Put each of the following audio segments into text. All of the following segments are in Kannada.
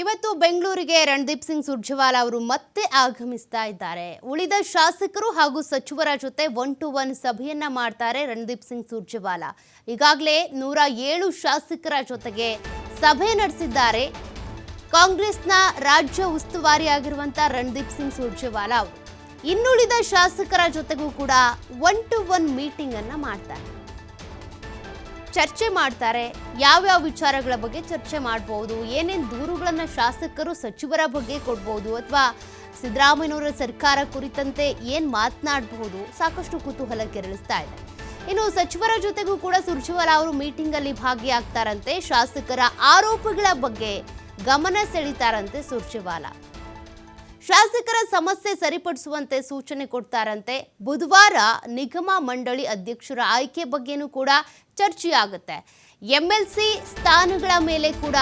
ಇವತ್ತು ಬೆಂಗಳೂರಿಗೆ ರಣದೀಪ್ ಸಿಂಗ್ ಸುರ್ಜೇವಾಲಾ ಅವರು ಮತ್ತೆ ಆಗಮಿಸ್ತಾ ಇದ್ದಾರೆ. ಉಳಿದ ಶಾಸಕರು ಹಾಗೂ ಸಚಿವರ ಜೊತೆ ಒನ್ ಟು ಒನ್ ಸಭೆಯನ್ನ ಮಾಡ್ತಾರೆ ರಣದೀಪ್ ಸಿಂಗ್ ಸುರ್ಜೇವಾಲಾ. ಈಗಾಗಲೇ ನೂರ ಏಳು ಶಾಸಕರ ಜೊತೆಗೆ ಸಭೆ ನಡೆಸಿದ್ದಾರೆ. ಕಾಂಗ್ರೆಸ್ನ ರಾಜ್ಯ ಉಸ್ತುವಾರಿಯಾಗಿರುವಂಥ ರಣದೀಪ್ ಸಿಂಗ್ ಸುರ್ಜೇವಾಲಾ ಅವರು. ಇನ್ನುಳಿದ ಶಾಸಕರ ಜೊತೆಗೂ ಕೂಡ ಒನ್ ಟು ಒನ್ ಮೀಟಿಂಗ್ ಅನ್ನ ಮಾಡ್ತಾರೆ. ಚರ್ಚೆ ಮಾಡ್ತಾರೆ. ಯಾವ್ಯಾವ ವಿಚಾರಗಳ ಬಗ್ಗೆ ಚರ್ಚೆ ಮಾಡ್ಬೋದು? ಏನೇನು ದೂರುಗಳನ್ನು ಶಾಸಕರು, ಸಚಿವರ ಬಗ್ಗೆ ಕೊಡ್ಬೋದು? ಅಥವಾ ಸಿದ್ದರಾಮಯ್ಯನವರ ಸರ್ಕಾರ ಕುರಿತಂತೆ ಏನು ಮಾತನಾಡಬಹುದು ಸಾಕಷ್ಟು ಕುತೂಹಲ ಕೆರಳಿಸ್ತಾ ಇದೆ. ಇನ್ನು ಸಚಿವರ ಜೊತೆಗೂ ಕೂಡ ಸುರ್ಜೇವಾಲ ಅವರು ಮೀಟಿಂಗಲ್ಲಿ ಭಾಗಿಯಾಗ್ತಾರಂತೆ. ಶಾಸಕರ ಆರೋಪಗಳ ಬಗ್ಗೆ ಗಮನ ಸೆಳೀತಾರಂತೆ ಸುರ್ಜೇವಾಲಾ. ಶಾಸಕರ ಸಮಸ್ಯೆ ಸರಿಪಡಿಸುವಂತೆ ಸೂಚನೆ ಕೊಡ್ತಾರಂತೆ. ಬುಧವಾರ ನಿಗಮ ಮಂಡಳಿ ಅಧ್ಯಕ್ಷರ ಆಯ್ಕೆ ಬಗ್ಗೆನೂ ಕೂಡ ಚರ್ಚೆಯಾಗುತ್ತೆ. ಸಿ ಸ್ಥಾನಗಳ ಮೇಲೆ ಕೂಡ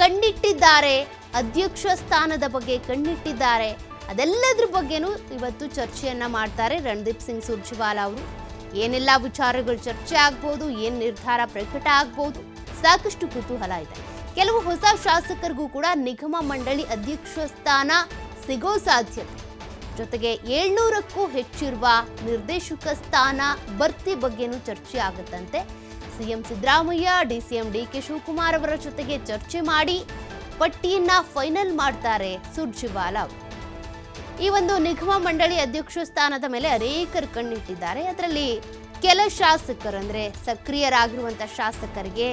ಕಣ್ಣಿಟ್ಟಿದ್ದಾರೆ. ಅಧ್ಯಕ್ಷ ಸ್ಥಾನದ ಬಗ್ಗೆ ಕಣ್ಣಿಟ್ಟಿದ್ದಾರೆ. ಅದೆಲ್ಲದ್ರ ಬಗ್ಗೆನೂ ಇವತ್ತು ಚರ್ಚೆಯನ್ನ ಮಾಡ್ತಾರೆ ರಣದೀಪ್ ಸಿಂಗ್ ಸುರ್ಜೇವಾಲಾ ಅವರು. ಏನೆಲ್ಲ ವಿಚಾರಗಳು ಚರ್ಚೆ ಆಗ್ಬೋದು, ಏನ್ ನಿರ್ಧಾರ ಪ್ರಕಟ ಆಗ್ಬೋದು, ಸಾಕಷ್ಟು ಕುತೂಹಲ ಇದೆ. ಕೆಲವು ಹೊಸ ಶಾಸಕರಿಗೂ ಕೂಡ ನಿಗಮ ಮಂಡಳಿ ಅಧ್ಯಕ್ಷ ಸ್ಥಾನ ಸಿಗೋ ಸಾಧ್ಯತೆ ಜೊತೆಗೆ ಏಳ್ನೂರಕ್ಕೂ ಹೆಚ್ಚಿರುವ ನಿರ್ದೇಶಕ ಸ್ಥಾನ ಭರ್ತಿ ಬಗ್ಗೆನೂ ಚರ್ಚೆ ಆಗುತ್ತಂತೆ. CM Siddaramaiah, D CM D K Shivakumar ಅವರ ಜೊತೆಗೆ ಚರ್ಚೆ ಮಾಡಿ ಪಟ್ಟಿಯನ್ನ ಫೈನಲ್ ಮಾಡ್ತಾರೆ ಸುರ್ಜಿವಾಲ ಈ ಒಂದು ನಿಗಮ ಮಂಡಳಿ ಅಧ್ಯಕ್ಷ ಸ್ಥಾನದ ಮೇಲೆ ಅನೇಕರು ಕಣ್ಣಿಟ್ಟಿದ್ದಾರೆ. ಅದರಲ್ಲಿ ಕೆಲ ಶಾಸಕರು ಅಂದ್ರೆ ಸಕ್ರಿಯರಾಗಿರುವಂತ ಶಾಸಕರಿಗೆ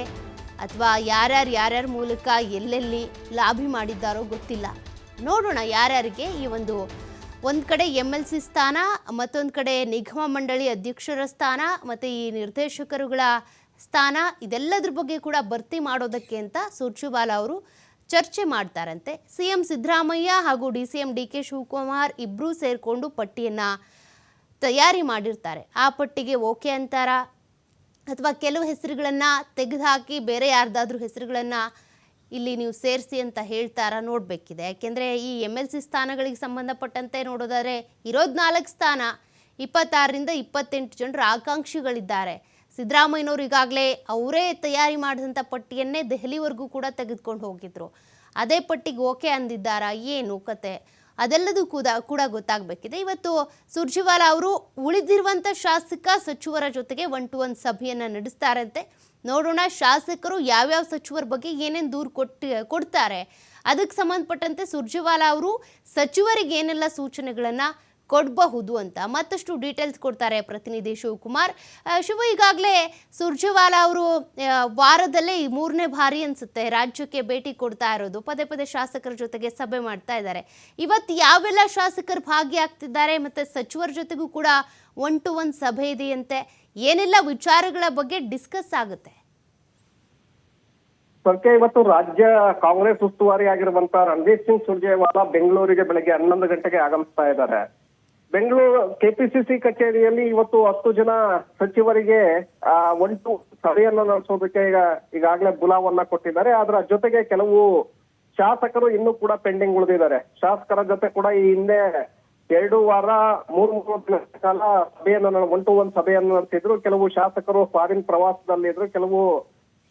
ಅಥವಾ ಯಾರ್ಯಾರು ಯಾರ್ಯಾರ ಮೂಲಕ ಎಲ್ಲೆಲ್ಲಿ ಲಾಭಿ ಮಾಡಿದ್ದಾರೋ ಗೊತ್ತಿಲ್ಲ. ನೋಡೋಣ ಯಾರ್ಯಾರಿಗೆ ಈ ಒಂದು ಒಂದು ಕಡೆ ಎಂ ಎಲ್ ಸಿ ಸ್ಥಾನ, ಮತ್ತೊಂದು ಕಡೆ ನಿಗಮ ಮಂಡಳಿ ಅಧ್ಯಕ್ಷರ ಸ್ಥಾನ, ಮತ್ತು ಈ ನಿರ್ದೇಶಕರುಗಳ ಸ್ಥಾನ, ಇದೆಲ್ಲದ್ರ ಬಗ್ಗೆ ಕೂಡ ಭರ್ತಿ ಮಾಡೋದಕ್ಕೆ ಅಂತ ಸುರ್ಜುಬಾಲ ಅವರು ಚರ್ಚೆ ಮಾಡ್ತಾರಂತೆ. ಸಿ ಎಂ ಸಿದ್ದರಾಮಯ್ಯ ಹಾಗೂ D C M D K Shivakumar ಇಬ್ಬರೂ ಸೇರಿಕೊಂಡು ಪಟ್ಟಿಯನ್ನು ತಯಾರಿ ಮಾಡಿರ್ತಾರೆ. ಆ ಪಟ್ಟಿಗೆ ಓಕೆ ಅಂತಾರ? ಅಥವಾ ಕೆಲವು ಹೆಸರುಗಳನ್ನು ತೆಗೆದುಹಾಕಿ ಬೇರೆ ಯಾರ್ದಾದ್ರೂ ಹೆಸರುಗಳನ್ನು ಇಲ್ಲಿ ನೀವು ಸೇರಿಸಿ ಅಂತ ಹೇಳ್ತಾರ ನೋಡಬೇಕಿದೆ. ಯಾಕೆಂದರೆ ಈ ಎಂ ಎಲ್ ಸಿ ಸ್ಥಾನಗಳಿಗೆ ಸಂಬಂಧಪಟ್ಟಂತೆ ನೋಡೋದಾದರೆ ಇರೋದು ನಾಲ್ಕು ಸ್ಥಾನ. ಇಪ್ಪತ್ತಾರರಿಂದ ಇಪ್ಪತ್ತೆಂಟು ಜನರು ಆಕಾಂಕ್ಷಿಗಳಿದ್ದಾರೆ. ಸಿದ್ದರಾಮಯ್ಯನವರು ಈಗಾಗಲೇ ಅವರೇ ತಯಾರಿ ಮಾಡಿದಂಥ ಪಟ್ಟಿಯನ್ನೇ ದೆಹಲಿವರೆಗೂ ಕೂಡ ತೆಗೆದುಕೊಂಡು ಹೋಗಿದ್ರು. ಅದೇ ಪಟ್ಟಿಗೆ ಓಕೆ ಅಂದಿದ್ದಾರಾ ಏನು ಕತೆ? ಅದೆಲ್ಲದೂ ಕೂಡ ಕೂಡ ಗೊತ್ತಾಗಬೇಕಿದೆ. ಇವತ್ತು ಸುರ್ಜಿವಾಲಾ ಅವರು ಉಳಿದಿರುವಂಥ ಶಾಸಕ ಸಚಿವರ ಜೊತೆಗೆ ಒನ್ ಟು ಒನ್ ಸಭೆಯನ್ನು ನಡೆಸ್ತಾರಂತೆ. ನೋಡೋಣ. ಶಾಸಕರು ಯಾವ್ಯಾವ ಸಚಿವರ ಬಗ್ಗೆ ಏನೇನು ದೂರು ಕೊಟ್ಟು, ಕೊಡ್ತಾರೆ. ಅದಕ್ಕೆ ಸಂಬಂಧಪಟ್ಟಂತೆ ಸುರ್ಜೇವಾಲಾ ಅವರು ಸಚಿವರಿಗೆ ಏನೆಲ್ಲ ಸೂಚನೆಗಳನ್ನು ಕೊಡಬಹುದು ಅಂತ ಮತ್ತಷ್ಟು ಡೀಟೇಲ್ಸ್ ಕೊಡ್ತಾರೆ ಪ್ರತಿನಿಧಿ ಶಿವಕುಮಾರ್. ಶಿವ, ಈಗಾಗಲೇ ಸುರ್ಜೇವಾಲಾ ಅವರು ವಾರದಲ್ಲೇ ಈ ಮೂರನೇ ಬಾರಿ ಅನಿಸುತ್ತೆ ರಾಜ್ಯಕ್ಕೆ ಭೇಟಿ ಕೊಡ್ತಾ ಇರೋದು. ಪದೇ ಪದೇ ಶಾಸಕರ ಜೊತೆಗೆ ಸಭೆ ಮಾಡ್ತಾ ಇದ್ದಾರೆ. ಇವತ್ತು ಯಾವೆಲ್ಲ ಶಾಸಕರು ಭಾಗಿಯಾಗ್ತಿದ್ದಾರೆ ಮತ್ತು ಸಚಿವರ ಜೊತೆಗೂ ಕೂಡ ಒನ್ ಟು ಒನ್ ಸಭೆ ಇದೆಯಂತೆ. ಏನೆಲ್ಲ ವಿಚಾರಗಳ ಬಗ್ಗೆ ಡಿಸ್ಕಸ್ ಆಗುತ್ತೆ? ಸದ್ಯ ಇವತ್ತು ರಾಜ್ಯ ಕಾಂಗ್ರೆಸ್ ಉಸ್ತುವಾರಿ ಆಗಿರುವಂತ ರಣದೀಪ್ ಸಿಂಗ್ ಸುರ್ಜೇವಾಲಾ ಬೆಂಗಳೂರಿಗೆ ಬೆಳಗ್ಗೆ ಹನ್ನೊಂದು ಗಂಟೆಗೆ ಆಗಮಿಸ್ತಾ ಇದ್ದಾರೆ. ಬೆಂಗಳೂರು ಕೆಪಿಸಿಸಿ ಕಚೇರಿಯಲ್ಲಿ ಇವತ್ತು ಹತ್ತು ಜನ ಸಚಿವರಿಗೆ ಒಂಟು ಸಭೆಯನ್ನ ನಡೆಸೋದಕ್ಕೆ ಈಗ ಈಗಾಗಲೇ ಬುಲಾವನ್ನ ಕೊಟ್ಟಿದ್ದಾರೆ. ಅದರ ಜೊತೆಗೆ ಕೆಲವು ಶಾಸಕರು ಇನ್ನೂ ಕೂಡ ಪೆಂಡಿಂಗ್ ಉಳಿದಿದ್ದಾರೆ. ಶಾಸಕರ ಜೊತೆ ಕೂಡ ಈ ಹಿಂದೆ ಎರಡು ವಾರ, ಮೂರು ಮೂರು ದಿನಗಳ ಕಾಲ ಸಭೆಯನ್ನು ಒನ್ ಟು ಒನ್ ಸಭೆಯನ್ನು ನಡೆಸಿದ್ರು. ಕೆಲವು ಶಾಸಕರು ಫಾರಿನ್ ಪ್ರವಾಸದಲ್ಲಿದ್ರು ಕೆಲವು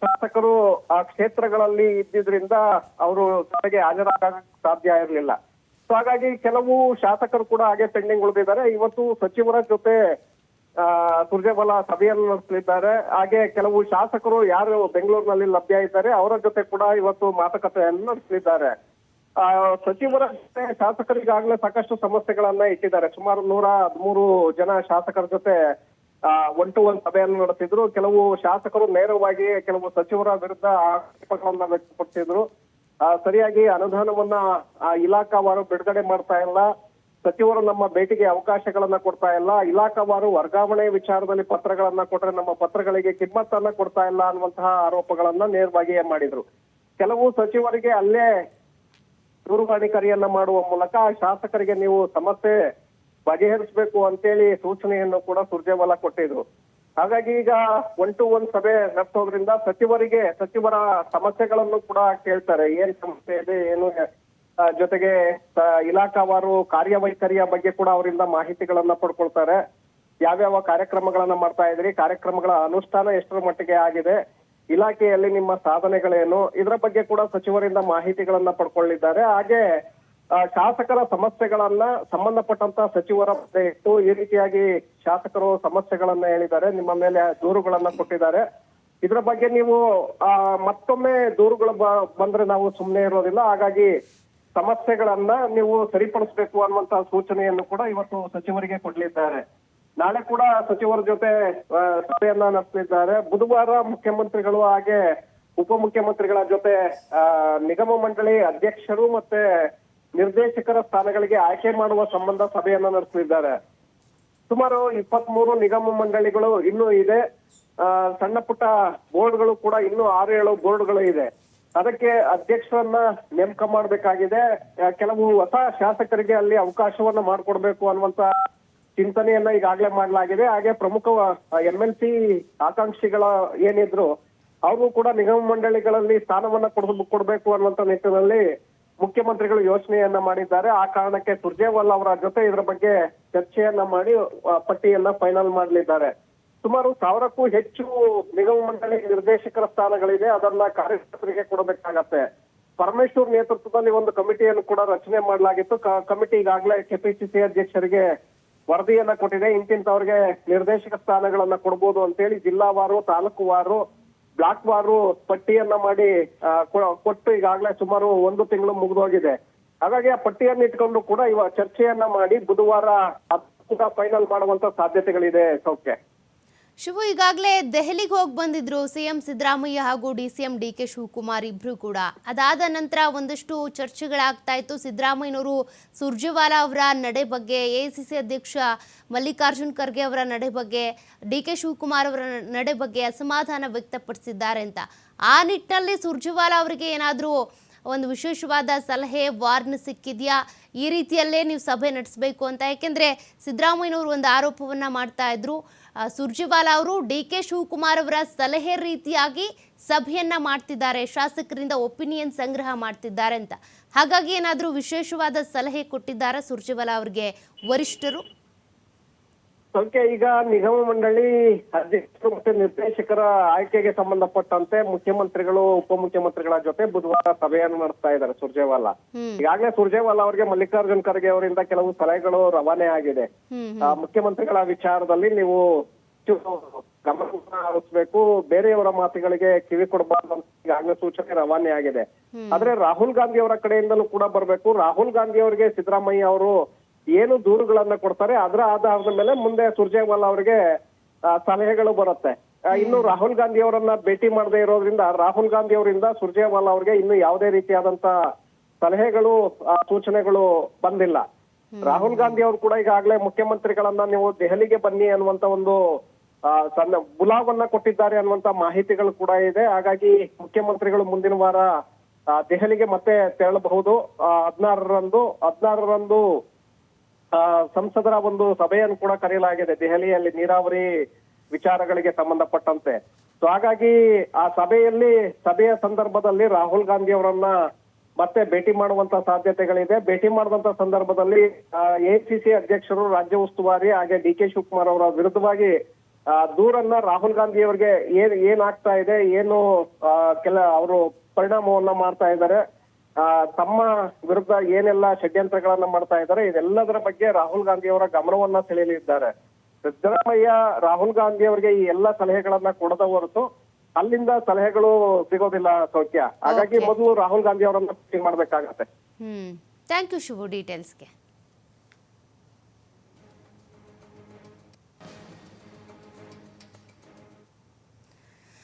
ಶಾಸಕರು ಆ ಕ್ಷೇತ್ರಗಳಲ್ಲಿ ಇದ್ದಿದ್ರಿಂದ ಅವರು ಸಭೆಗೆ ಹಾಜರಾಗ ಸಾಧ್ಯ ಇರಲಿಲ್ಲ. ಸೊ ಹಾಗಾಗಿ ಕೆಲವು ಶಾಸಕರು ಕೂಡ ಹಾಗೆ ಪೆಂಡಿಂಗ್ ಉಳಿದಿದ್ದಾರೆ. ಇವತ್ತು ಸಚಿವರ ಜೊತೆ, ಆ ಸುರ್ಜೇವಾಲಾ ಸಭೆಯನ್ನು ನಡೆಸಲಿದ್ದಾರೆ. ಹಾಗೆ ಕೆಲವು ಶಾಸಕರು ಯಾರು ಬೆಂಗಳೂರಿನಲ್ಲಿ ಲಭ್ಯ ಇದ್ದಾರೆ, ಅವರ ಜೊತೆ ಕೂಡ ಇವತ್ತು ಮಾತುಕತೆಯನ್ನು ನಡೆಸಲಿದ್ದಾರೆ. ಸಚಿವರ ಜೊತೆ ಶಾಸಕರಿಗಾಗಲೇ ಸಾಕಷ್ಟು ಸಮಸ್ಯೆಗಳನ್ನ ಇಟ್ಟಿದ್ದಾರೆ. ಸುಮಾರು ನೂರ ಹದಿಮೂರು ಜನ ಶಾಸಕರ ಜೊತೆ ಒನ್ ಟು ಒನ್ ಸಭೆಯನ್ನು ನಡೆಸಿದ್ರು. ಕೆಲವು ಶಾಸಕರು ನೇರವಾಗಿ ಕೆಲವು ಸಚಿವರ ವಿರುದ್ಧ ಆಕ್ಷೇಪಗಳನ್ನ ವ್ಯಕ್ತಪಡಿಸಿದ್ರು. ಆ, ಸರಿಯಾಗಿ ಅನುದಾನವನ್ನ ಆ, ಇಲಾಖಾವಾರು ಬಿಡುಗಡೆ ಮಾಡ್ತಾ ಇಲ್ಲ. ಸಚಿವರು ನಮ್ಮ ಭೇಟಿಗೆ ಅವಕಾಶಗಳನ್ನ ಕೊಡ್ತಾ ಇಲ್ಲ. ಇಲಾಖಾವಾರು ವರ್ಗಾವಣೆ ವಿಚಾರದಲ್ಲಿ ಪತ್ರಗಳನ್ನ ಕೊಟ್ರೆ ನಮ್ಮ ಪತ್ರಗಳಿಗೆ ಕಿಮ್ಮತ್ತನ್ನ ಕೊಡ್ತಾ ಇಲ್ಲ ಅನ್ನುವಂತಹ ಆರೋಪಗಳನ್ನ ನೇರವಾಗಿ ಮಾಡಿದ್ರು. ಕೆಲವು ಸಚಿವರಿಗೆ ಅಲ್ಲೇ ದೂರವಾಣಿ ಕರೆಯನ್ನ ಮಾಡುವ ಮೂಲಕ ಶಾಸಕರಿಗೆ ನೀವು ಸಮಸ್ಯೆ ಬಗೆಹರಿಸಬೇಕು ಅಂತೇಳಿ ಸೂಚನೆಯನ್ನು ಕೂಡ ಸುರ್ಜೇವಾಲಾ ಕೊಟ್ಟಿದ್ರು. ಹಾಗಾಗಿ ಈಗ ಒನ್ ಟು ಒನ್ ಸಭೆ ನಡೆಸೋದ್ರಿಂದ ಸಚಿವರಿಗೆ, ಸಚಿವರ ಸಮಸ್ಯೆಗಳನ್ನು ಕೂಡ ಕೇಳ್ತಾರೆ. ಏನ್ ಸಮಸ್ಯೆ ಇದೆ, ಏನು ಜೊತೆಗೆ ಇಲಾಖಾವಾರು ಕಾರ್ಯವೈಖರಿಯ ಬಗ್ಗೆ ಕೂಡ ಅವರಿಂದ ಮಾಹಿತಿಗಳನ್ನ ಪಡ್ಕೊಳ್ತಾರೆ. ಯಾವ್ಯಾವ ಕಾರ್ಯಕ್ರಮಗಳನ್ನ ಮಾಡ್ತಾ ಇದ್ರಿ, ಕಾರ್ಯಕ್ರಮಗಳ ಅನುಷ್ಠಾನ ಎಷ್ಟರ ಮಟ್ಟಿಗೆ ಆಗಿದೆ ಇಲಾಖೆಯಲ್ಲಿ ನಿಮ್ಮ ಸಾಧನೆಗಳೇನು? ಇದರ ಬಗ್ಗೆ ಕೂಡ ಸಚಿವರಿಂದ ಮಾಹಿತಿಗಳನ್ನ ಪಡ್ಕೊಳ್ಳಿದ್ದಾರೆ. ಹಾಗೆ ಶಾಸಕರ ಸಮಸ್ಯೆಗಳನ್ನ ಸಂಬಂಧಪಟ್ಟಂತ ಸಚಿವರ ಇಟ್ಟು ಈ ರೀತಿಯಾಗಿ ಶಾಸಕರು ಸಮಸ್ಯೆಗಳನ್ನ ಹೇಳಿದ್ದಾರೆ. ನಿಮ್ಮ ಮೇಲೆ ದೂರುಗಳನ್ನ ಕೊಟ್ಟಿದ್ದಾರೆ. ಇದರ ಬಗ್ಗೆ ನೀವು ಮತ್ತೊಮ್ಮೆ ದೂರುಗಳು ಬಂದ್ರೆ ನಾವು ಸುಮ್ಮನೆ ಇರೋದಿಲ್ಲ. ಹಾಗಾಗಿ ಸಮಸ್ಯೆಗಳನ್ನ ನೀವು ಸರಿಪಡಿಸಬೇಕು ಅನ್ನುವಂತ ಸೂಚನೆಯನ್ನು ಕೂಡ ಇವತ್ತು ಸಚಿವರಿಗೆ ಕೊಡ್ಲಿದ್ದಾರೆ. ನಾಳೆ ಕೂಡ ಸಚಿವರ ಜೊತೆ ಸಭೆಯನ್ನ ನಡೆಸಲಿದ್ದಾರೆ. ಬುಧವಾರ ಮುಖ್ಯಮಂತ್ರಿಗಳು ಹಾಗೆ ಉಪಮುಖ್ಯಮಂತ್ರಿಗಳ ಜೊತೆ ನಿಗಮ ಮಂಡಳಿ ಅಧ್ಯಕ್ಷರು ಮತ್ತೆ ನಿರ್ದೇಶಕರ ಸ್ಥಾನಗಳಿಗೆ ಆಯ್ಕೆ ಮಾಡುವ ಸಂಬಂಧ ಸಭೆಯನ್ನ ನಡೆಸಲಿದ್ದಾರೆ. ಸುಮಾರು ಇಪ್ಪತ್ಮೂರು ನಿಗಮ ಮಂಡಳಿಗಳು ಇನ್ನೂ ಇದೆ. ಸಣ್ಣ ಪುಟ್ಟ ಬೋರ್ಡ್ಗಳು ಕೂಡ ಇನ್ನೂ ಆರು, ಏಳು ಬೋರ್ಡ್ಗಳು ಇದೆ. ಅದಕ್ಕೆ ಅಧ್ಯಕ್ಷರನ್ನ ನೇಮಕ ಮಾಡಬೇಕಾಗಿದೆ. ಕೆಲವು ಹೊಸ ಶಾಸಕರಿಗೆ ಅಲ್ಲಿ ಅವಕಾಶವನ್ನ ಮಾಡಿಕೊಡ್ಬೇಕು ಅನ್ನುವಂತ ಚಿಂತನೆಯನ್ನ ಈಗಾಗಲೇ ಮಾಡಲಾಗಿದೆ. ಹಾಗೆ ಪ್ರಮುಖ ಎಂ ಎಲ್ ಸಿ ಆಕಾಂಕ್ಷಿಗಳ ಏನಿದ್ರು, ಅವ್ರಿಗೂ ಕೂಡ ನಿಗಮ ಮಂಡಳಿಗಳಲ್ಲಿ ಸ್ಥಾನವನ್ನ ಕೊಡ ಕೊಡಬೇಕು ಅನ್ನುವಂತ ನಿಟ್ಟಿನಲ್ಲಿ ಮುಖ್ಯಮಂತ್ರಿಗಳು ಯೋಚನೆಯನ್ನ ಮಾಡಿದ್ದಾರೆ. ಆ ಕಾರಣಕ್ಕೆ ಸುರ್ಜೇವಾಲಾ ಅವರ ಜೊತೆ ಇದರ ಬಗ್ಗೆ ಚರ್ಚೆಯನ್ನ ಮಾಡಿ ಪಟ್ಟಿಯನ್ನ ಫೈನಲ್ ಮಾಡಲಿದ್ದಾರೆ. ಸುಮಾರು ಸಾವಿರಕ್ಕೂ ಹೆಚ್ಚು ನಿಗಮ ಮಂಡಳಿ ನಿರ್ದೇಶಕರ ಸ್ಥಾನಗಳಿದೆ. ಅದನ್ನ ಕಾರ್ಯಕರ್ತರಿಗೆ ಕೊಡಬೇಕಾಗತ್ತೆ. ಪರಮೇಶ್ವರ್ ನೇತೃತ್ವದಲ್ಲಿ ಒಂದು ಕಮಿಟಿಯನ್ನು ಕೂಡ ರಚನೆ ಮಾಡಲಾಗಿತ್ತು. ಕಮಿಟಿ ಈಗಾಗಲೇ ಕೆಪಿಸಿಸಿ ಅಧ್ಯಕ್ಷರಿಗೆ ವರದಿಯನ್ನ ಕೊಟ್ಟಿದೆ. ಇಂತಿಂತವ್ರಿಗೆ ನಿರ್ದೇಶಕ ಸ್ಥಾನಗಳನ್ನ ಕೊಡ್ಬೋದು ಅಂತೇಳಿ ಜಿಲ್ಲಾವಾರು ತಾಲೂಕುವಾರು ಬ್ಲಾಕ್ ವಾರು ಪಟ್ಟಿಯನ್ನ ಮಾಡಿ ಕೊಟ್ಟು ಈಗಾಗಲೇ ಸುಮಾರು ಒಂದು ತಿಂಗಳು ಮುಗಿದೋಗಿದೆ. ಹಾಗಾಗಿ ಆ ಪಟ್ಟಿಯನ್ನು ಇಟ್ಕೊಂಡು ಕೂಡ ಇವಾಗ ಚರ್ಚೆಯನ್ನ ಮಾಡಿ ಬುಧವಾರ ಫೈನಲ್ ಮಾಡುವಂತ ಸಾಧ್ಯತೆಗಳಿದೆ ಸೌಖ್ಯ. ಶಿವು ಈಗಾಗಲೇ ದೆಹಲಿಗೆ ಹೋಗಿ ಬಂದಿದ್ರು. ಸಿಎಂ ಸಿದ್ದರಾಮಯ್ಯ ಹಾಗೂ D C M D K Shivakumar ಇಬ್ರು ಕೂಡ. ಅದಾದ ನಂತರ ಒಂದಷ್ಟು ಚರ್ಚೆಗಳಾಗ್ತಾ ಇತ್ತು. ಸಿದ್ದರಾಮಯ್ಯನವರು ಸುರ್ಜೇವಾಲಾ ಅವರ ನಡೆ ಬಗ್ಗೆ, ಎ ಸಿ ಸಿ ಅಧ್ಯಕ್ಷ ಮಲ್ಲಿಕಾರ್ಜುನ್ ಖರ್ಗೆ ಅವರ ನಡೆ ಬಗ್ಗೆ, ಡಿ ಕೆ ಶಿವಕುಮಾರ್ ಅವರ ನಡೆ ಬಗ್ಗೆ ಅಸಮಾಧಾನ ವ್ಯಕ್ತಪಡಿಸಿದ್ದಾರೆ ಅಂತ. ಆ ನಿಟ್ಟಿನಲ್ಲಿ ಸುರ್ಜೇವಾಲಾ ಅವರಿಗೆ ಏನಾದರೂ ಒಂದು ವಿಶೇಷವಾದ ಸಲಹೆ, ವಾರ್ನ್ ಸಿಕ್ಕಿದೆಯಾ? ಈ ರೀತಿಯಲ್ಲೇ ನೀವು ಸಭೆ ನಡೆಸಬೇಕು ಅಂತ. ಯಾಕೆಂದರೆ ಸಿದ್ದರಾಮಯ್ಯನವರು ಒಂದು ಆರೋಪವನ್ನು ಮಾಡ್ತಾ ಇದ್ರು. ಸುರ್ಜೇವಾಲಾ ಅವರು ಡಿ ಕೆ ಶಿವಕುಮಾರ್ ಅವರ ಸಲಹೆ ರೀತಿಯಾಗಿ ಸಭೆಯನ್ನ ಮಾಡ್ತಿದ್ದಾರೆ. ಶಾಸಕರಿಂದ ಒಪಿನಿಯನ್ ಸಂಗ್ರಹ ಮಾಡ್ತಿದ್ದಾರೆ ಅಂತ. ಹಾಗಾಗಿ ಏನಾದರೂ ವಿಶೇಷವಾದ ಸಲಹೆ ಕೊಟ್ಟಿದ್ದಾರಾ ಸುರ್ಜಿವಾಲಾ ಅವರಿಗೆ ವರಿಷ್ಠರು? ಸೌಖ್ಯ ಈಗ ನಿಗಮ ಮಂಡಳಿ ಅಧ್ಯಕ್ಷರು ಮತ್ತೆ ನಿರ್ದೇಶಕರ ಆಯ್ಕೆಗೆ ಸಂಬಂಧಪಟ್ಟಂತೆ ಮುಖ್ಯಮಂತ್ರಿಗಳು ಉಪಮುಖ್ಯಮಂತ್ರಿಗಳ ಜೊತೆ ಬುಧವಾರ ಸಭೆಯನ್ನು ನಡೆಸ್ತಾ ಇದ್ದಾರೆ ಸುರ್ಜೇವಾಲಾ. ಈಗಾಗಲೇ ಸುರ್ಜೇವಾಲಾ ಅವರಿಗೆ ಮಲ್ಲಿಕಾರ್ಜುನ್ ಖರ್ಗೆ ಅವರಿಂದ ಕೆಲವು ಸಲಹೆಗಳು ರವಾನೆ ಆಗಿದೆ. ಆ, ಮುಖ್ಯಮಂತ್ರಿಗಳ ವಿಚಾರದಲ್ಲಿ ನೀವು ಗಮನ ಹರಿಸಬೇಕು ಬೇರೆಯವರ ಮಾತುಗಳಿಗೆ ಕಿವಿ ಕೊಡಬಾರ್ದು ಅಂತ ಈಗಾಗಲೇ ಸೂಚನೆ ರವಾನೆ ಆಗಿದೆ. ಆದ್ರೆ ರಾಹುಲ್ ಗಾಂಧಿ ಅವರ ಕಡೆಯಿಂದಲೂ ಕೂಡ ಬರಬೇಕು. ರಾಹುಲ್ ಗಾಂಧಿ ಅವರಿಗೆ ಸಿದ್ದರಾಮಯ್ಯ ಅವರು ಏನು ದೂರುಗಳನ್ನ ಕೊಡ್ತಾರೆ ಅದರ ಆಧಾರದ ಮೇಲೆ ಮುಂದೆ ಸುರ್ಜೇವಾಲ್ ಅವರಿಗೆ ಆ, ಸಲಹೆಗಳು ಬರುತ್ತೆ. ಇನ್ನು ರಾಹುಲ್ ಗಾಂಧಿ ಅವರನ್ನ ಭೇಟಿ ಮಾಡದೇ ಇರೋದ್ರಿಂದ ರಾಹುಲ್ ಗಾಂಧಿ ಅವರಿಂದ ಸುರ್ಜೇವಾಲ್ ಅವರಿಗೆ ಇನ್ನು ಯಾವುದೇ ರೀತಿಯಾದಂತ ಸಲಹೆಗಳು ಸೂಚನೆಗಳು ಬಂದಿಲ್ಲ. ರಾಹುಲ್ ಗಾಂಧಿ ಅವರು ಕೂಡ ಈಗಾಗಲೇ ಮುಖ್ಯಮಂತ್ರಿಗಳನ್ನ ನೀವು ದೆಹಲಿಗೆ ಬನ್ನಿ ಅನ್ನುವಂತ ಒಂದು ಸಣ್ಣ ಬುಲಾವನ್ನ ಕೊಟ್ಟಿದ್ದಾರೆ ಅನ್ನುವಂತ ಮಾಹಿತಿಗಳು ಕೂಡ ಇದೆ. ಹಾಗಾಗಿ ಮುಖ್ಯಮಂತ್ರಿಗಳು ಮುಂದಿನ ವಾರ ದೆಹಲಿಗೆ ಮತ್ತೆ ತೆರಳಬಹುದು. ಹದಿನಾರರಂದು ಹದಿನಾರರಂದು ಸಂಸದರ ಒಂದು ಸಭೆಯನ್ನು ಕೂಡ ಕರೆಯಲಾಗಿದೆ. ದೆಹಲಿಯಲ್ಲಿ ನೀರಾವರಿ ವಿಚಾರಗಳಿಗೆ ಸಂಬಂಧಪಟ್ಟಂತೆ. ಸೊ ಹಾಗಾಗಿ ಆ ಸಭೆಯಲ್ಲಿ, ಸಭೆಯ ಸಂದರ್ಭದಲ್ಲಿ ರಾಹುಲ್ ಗಾಂಧಿ ಅವರನ್ನ ಮತ್ತೆ ಭೇಟಿ ಮಾಡುವಂತ ಸಾಧ್ಯತೆಗಳಿದೆ. ಭೇಟಿ ಮಾಡುವಂತ ಸಂದರ್ಭದಲ್ಲಿ ಎಸಿಸಿ ಅಧ್ಯಕ್ಷರು ರಾಜ್ಯ ಉಸ್ತುವಾರಿ ಹಾಗೆ ಡಿ ಕೆ ಶಿವಕುಮಾರ್ ಅವರ ವಿರುದ್ಧವಾಗಿ ದೂರನ್ನ ರಾಹುಲ್ ಗಾಂಧಿ ಅವರಿಗೆ ಏನ್, ಏನಾಗ್ತಾ ಇದೆ, ಏನು ಕೆಲ, ಅವರು ಪರಿಣಾಮವನ್ನ ಮಾಡ್ತಾ ಇದ್ದಾರೆ. ತಮ್ಮ ವಿರುದ್ಧ ಏನೆಲ್ಲ ಷಡ್ಯಂತ್ರಗಳನ್ನ ಮಾಡ್ತಾ ಇದ್ದಾರೆ ಇದೆಲ್ಲದರ ಬಗ್ಗೆ ರಾಹುಲ್ ಗಾಂಧಿ ಅವರ ಗಮನವನ್ನ ಸೆಳೆಯಲಿದ್ದಾರೆ. ಸಿದ್ದರಾಮಯ್ಯ ರಾಹುಲ್ ಗಾಂಧಿ ಅವರಿಗೆ ಈ ಎಲ್ಲ ಸಲಹೆಗಳನ್ನ ಕೊಡದ ಹೊರತು ಅಲ್ಲಿಂದ ಸಲಹೆಗಳು ಸಿಗೋದಿಲ್ಲ ಸೌಖ್ಯ. ಹಾಗಾಗಿ. ಮೊದಲು ರಾಹುಲ್ ಗಾಂಧಿ ಅವರನ್ನ ಮಾಡ್ಬೇಕಾಗತ್ತೆ. ಹ್ಮ್. Thank you Shubhu ಡೀಟೇಲ್ಸ್ಗೆ.